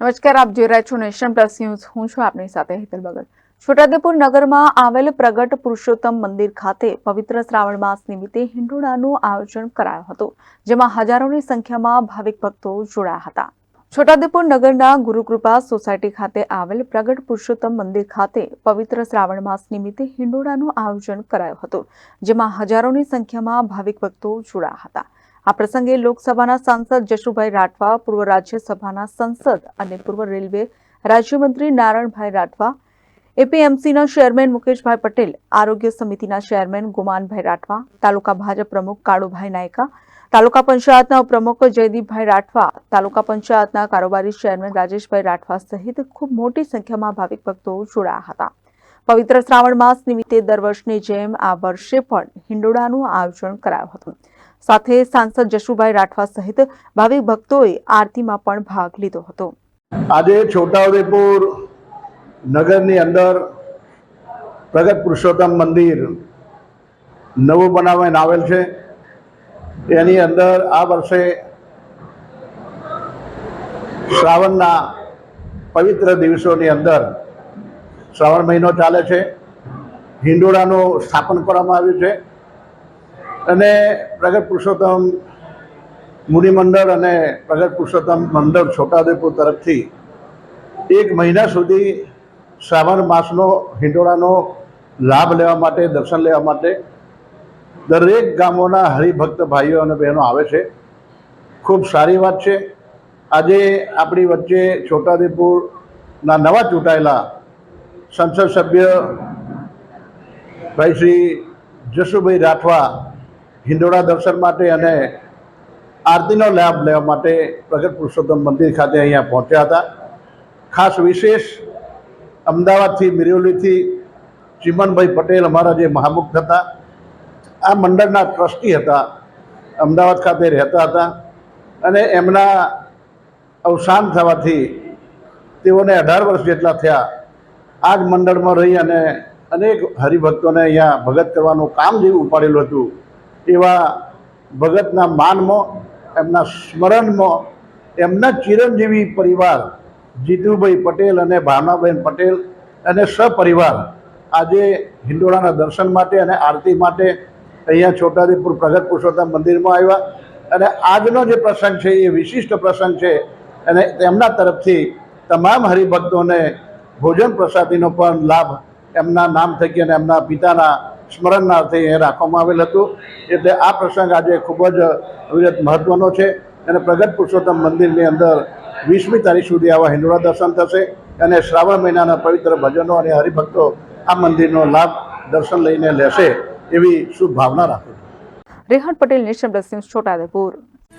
નમસ્કાર, આપ જોઈ રહ્યા છો નેશન પ્લસ ન્યૂઝ. હું છું આપની સાથે હેતલ ભગત. છોટાઉદેપુર નગરમાં આવેલ પ્રગટ પુરુષોત્તમ મંદિર ખાતે પવિત્ર શ્રાવણ માસ નિમિત્તે હિંડોળાનું આયોજન કરાયું હતું, જેમાં હજારોની સંખ્યામાં ભાવિક ભક્તો જોડાયા હતા. છોટાઉદેપુર નગરના ગુરુકૃપા સોસાયટી ખાતે આવેલ પ્રગટ પુરુષોત્તમ મંદિર ખાતે પવિત્ર શ્રાવણ માસ નિમિત્તે હિંડોળાનું આયોજન કરાયું હતું, જેમાં હજારોની સંખ્યામાં ભાવિક ભક્તો જોડાયા હતા. આ પ્રસંગે લોકસભાના સાંસદ જશુભાઈ રાઠવા, પૂર્વ રાજ્યસભાના સંસદ અને પૂર્વ રેલવે રાજ્યમંત્રી નારણભાઈ રાઠવા, એપીએમસીના ચેરમેન મુકેશભાઈ પટેલ, આરોગ્ય સમિતિના ચેરમેન ગુમાનભાઈ રાઠવા, તાલુકા ભાજપ પ્રમુખ કાળુભાઈ નાયકા, તાલુકા પંચાયતના પ્રમુખ જયદીપભાઈ રાઠવા, તાલુકા પંચાયતના કારોબારી ચેરમેન રાજેશભાઈ રાઠવા સહિત ખૂબ મોટી સંખ્યામાં ભાવિક ભક્તો જોડાયા હતા. પવિત્ર શ્રાવણ માસ નિમિત્તે દર વર્ષની જેમ આ વર્ષે પણ હિંડોળાનું આયોજન કરાયું હતું. સાથે સાંસદ જશુભાઈ રાઠવા સહિત ભાવિક ભક્તોએ આરતીમાં પણ ભાગ લીધો હતો. આજે છોટાઉદેપુર નગરની અંદર પ્રગટ પુરુષોત્તમ મંદિર નવું બનાવવામાં આવેલ છે. એની અંદર આ વર્ષે શ્રાવણના પવિત્ર દિવસોની અંદર શ્રાવણ મહિનો ચાલે છે. હિંડોળાનું સ્થાપન કરવામાં આવ્યું છે. અને પ્રગટ પુરુષોત્તમ મુનિ મંડળ અને પ્રગટ પુરુષોત્તમ મંડળ છોટાઉદેપુર તરફથી એક મહિના સુધી શ્રાવણ માસનો હિંડોળાનો લાભ લેવા માટે, દર્શન લેવા માટે દરેક ગામોના હરિભક્ત ભાઈઓ અને બહેનો આવે છે. ખૂબ સારી વાત છે. આજે આપણી વચ્ચે છોટાઉદેપુરના નવા ચૂંટાયેલા સંસદ સભ્ય ભાઈ શ્રી જશુભાઈ રાઠવા હિંડોળા દર્શન માટે અને આરતીનો લાભ લેવા માટે પ્રગટ પુરુષોત્તમ મંદિર ખાતે અહીંયા પહોંચ્યા હતા. ખાસ વિશેષ અમદાવાદથી મિરોલીથી ચિમનભાઈ પટેલ અમારા જે મહામુખ હતા. આ મંડળના ટ્રસ્ટી હતા. અમદાવાદ ખાતે રહેતા હતા અને એમના અવસાન થવાથી તેઓને અઢાર વર્ષ જેટલા થયા આ જ મંડળમાં રહી અને અનેક હરિભક્તોને અહીંયા ભગત કરવાનું કામ જેવું ઉપાડેલું હતું. એવા ભગતના માનમાં, એમના સ્મરણમાં, એમના ચિરંજીવી પરિવાર, જીતુભાઈ પટેલ અને ભાવનાબેન પટેલ અને સપરિવાર આજે હિંડોળાના દર્શન માટે અને આરતી માટે અહીંયા છોટાઉદેપુર પ્રગટ પુરુષોત્તમ મંદિરમાં આવ્યા અને આજનો જે પ્રસંગ છે, એ વિશિષ્ટ પ્રસંગ છે અને તેમના તરફથી તમામ હરિભક્તોને ભોજન પ્રસાદીનો પણ લાભ એમના નામ થકી અને એમના પિતાના સ્મરણનાર્થે એ રાખવામાં આવેલ હતું. એટલે આ પ્રસંગ આજે ખૂબ જ અવિરત મહત્ત્વનો છે અને પ્રગટ પુરુષોત્તમ મંદિરની અંદર વીસમી તારીખ સુધી આવા હિંડોળા દર્શન થશે અને શ્રાવણ મહિનાના પવિત્ર ભજનો અને હરિભક્તો આ મંદિરનો લાભ દર્શન લઈને લેશે એવી શુભ ભાવના રાખું છું. રેહણ પટેલ નેશન પ્લસ